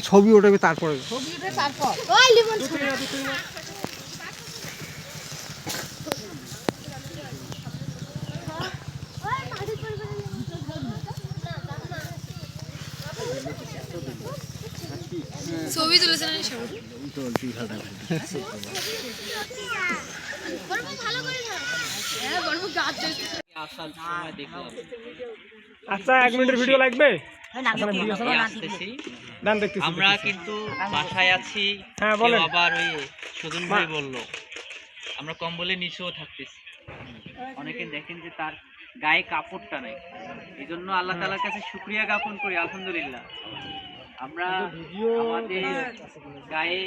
ছবি ওঠাবে তারপরে। ছবি তুলেছেন ভালো করে হ্যাঁ আচ্ছা এক মিনিটের ভিডিও লাগবে? দেখতেছি আমরা কিন্তু বাসায় আছি। হ্যাঁ, বলেন। আবার ওই সুদন ভাই বলল। আমরা কম্বলের নিচেও থাকতেছি। অনেকে দেখেন যে তার গায়ে কাপড়টা নাই। এই জন্য আল্লাহ তালার কাছে শুক্রিয়া জ্ঞাপন করি আলহামদুলিল্লাহ। আমরা আমাদের গায়ে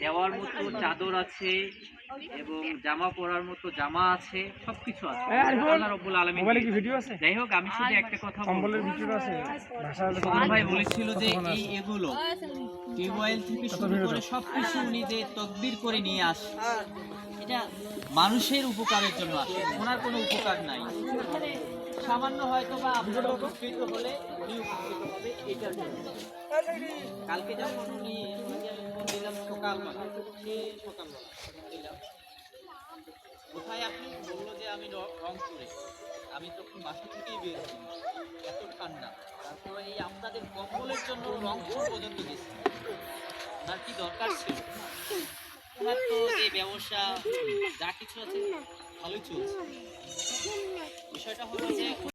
দেওয়ার মতো চাদর আছে এবং জামা পরার মতো জামা আছে সবকিছু আছে। আল্লাহ রব্বুল আলামিন মোবাইলে কি ভিডিও আছে? যাই হোক আমি শুধু একটা কথা কম্বলের ভিডিও আছে ভাষা ভাই বলেছিল যে এই এগুলো টিউবওয়েল থেকে শুরু করে সবকিছু উনি যে তকবির করে নিয়ে আসে এটা মানুষের উপকারের জন্য আসে ওনার কোনো উপকার নাই। সামান্য হয়তো বা আপনারা উপকৃত হলে উনি উপকৃত হবে এটার জন্য। কালকে যখন উনি কোথায় আপনি? বলল যে আমি রংপুরে। আমি তখন বাসা থেকেই বের এত ঠান্ডা। তারপরে এই আপনাদের কম্বলের জন্য রংপুর পর্যন্ত গেছি। ওনার কি দরকার ছিল? ওনার এই ব্যবসা, যা কিছু আছে, ভালোই চলছে। বিষয়টা হলো যে